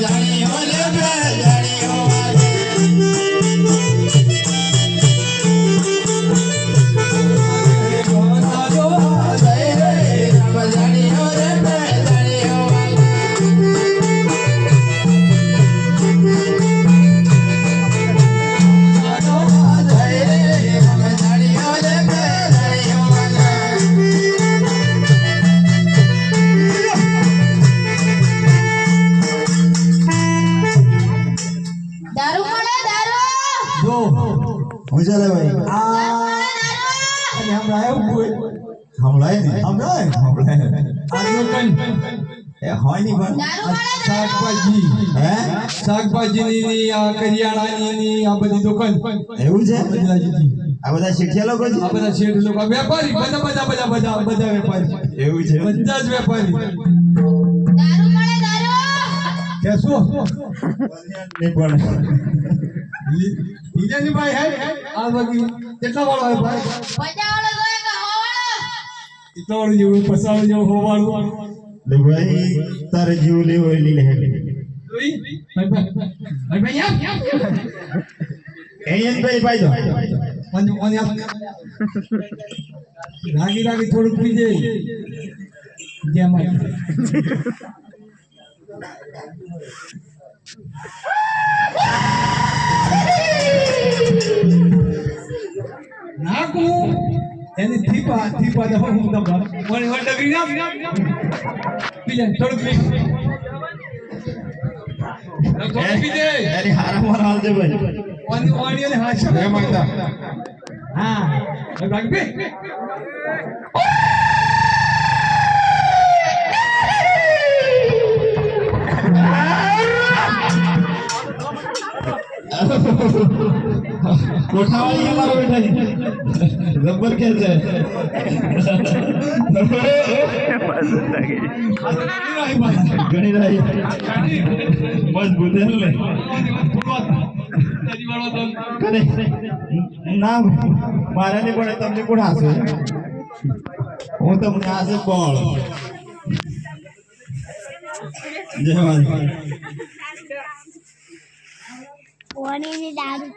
જાણીઓ રે બે હું ચાલે આ અને હમણાં એવું કોઈ હમણાં હમણાં હમણાં આજનો કઈ. એ હોય નહીં પણ. શાકભાજી. હે? શાકભાજીની ની આ કરિયાણાની ની આ બધી દુકાન. એવું છે? આ બધા શીખ્યા લોકો છે? આ બધા શેઠ લોકો. વેપારી બધા બધા બધા બધા બધા વેપારી. એવું છે? બધા જ વેપારી. દારૂ કે શું? નહીં પણ બીજાની ભાઈ હે આ બાકી કેટલા વાળો હે ભાઈ પચાવાળો જોઈએ કે હોવાળો ઇતોડ જેવું વાળો જેવું હોવાળો લે ભાઈ તારે જીવ લેવો એ લઈ લે જોઈ? ભાઈ ભાઈ ભાઈ ભાઈ આમ, આમ. ભાઈ ભાઈ દો ઓન ઓન. રાગી રાગી થોડુંક પી દે જેમ આમ. નાખું એની થીપા થીપા તો હું તમને મને મને ડગરી ના બીજા થોડુંક પી થોડુંક પી દે એની હારા મારા હાલ દે ભાઈ. ઓની ઓની અને હાશ એ માંગતા હા. ભાઈ કોઠાવાળી અમારો બેઠા રબર કે છે? ઘણી રહી મજબૂત એટલે કરે ના? મારા નહીં પણ તમને કોણ હાસે? હું તમને હાસે કોણ? જય માતા કોની દારૂ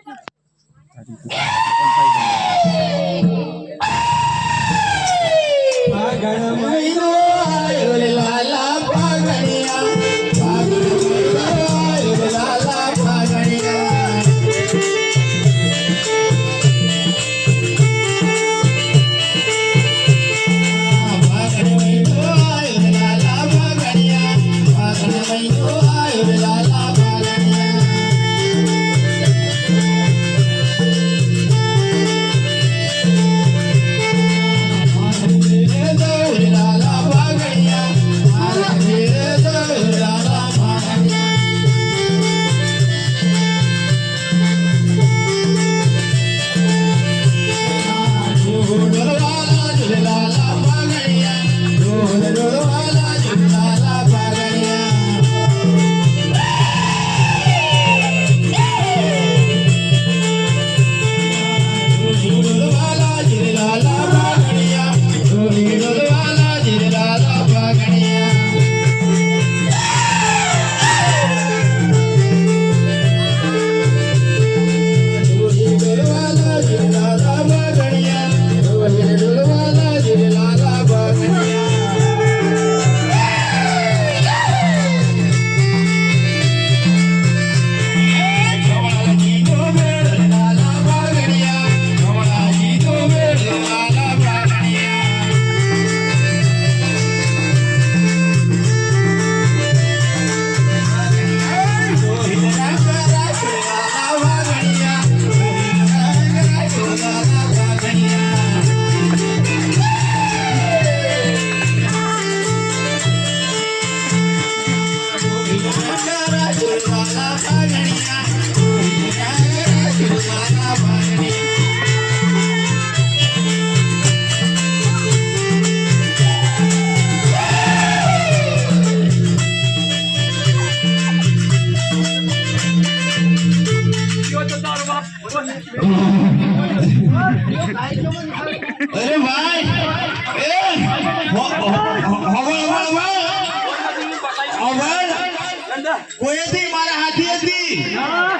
કોઈથી મારા હાથી હતી? ના.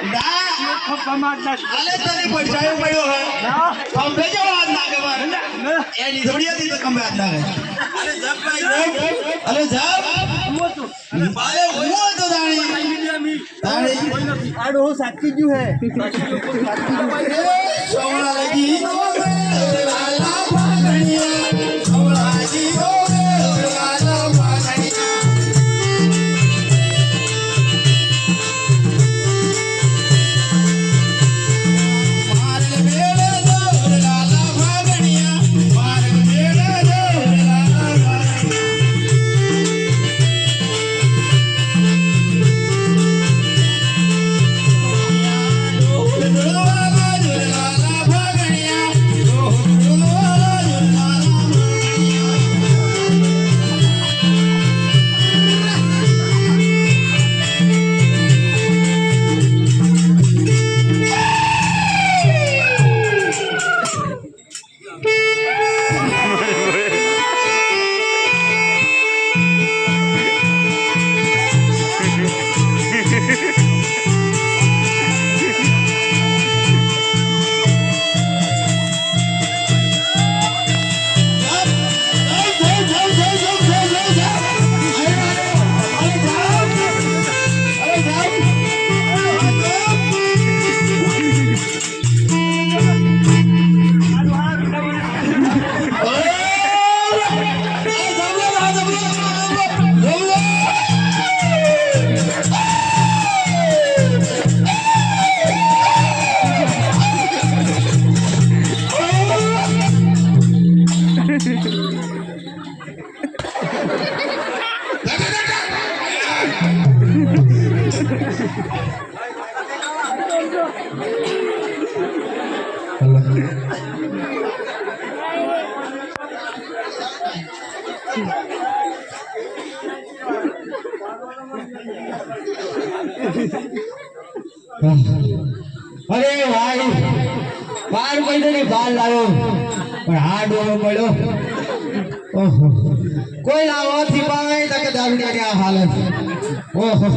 અલે તને પૈસાયો પડ્યો હે? ખંભે જો હાથ નાખે મારે? એ થોડી હતી તો ખંભે હાથ નાખે અરે જપ ભાઈ અરે જપ. અરે હું હતો દાણી તાણી આડો સાચી ગયું હે. સોમલા લગી લાલા ભાગણીયા અરે ભાઈ બાર મહિને ની બાર લાવ્યો. પણ આ ડોળો મળ્યો. ઓહો. કોઈ લાવો થી પાવે તો કે દારૂડિયાની આ હાલત ઓહો.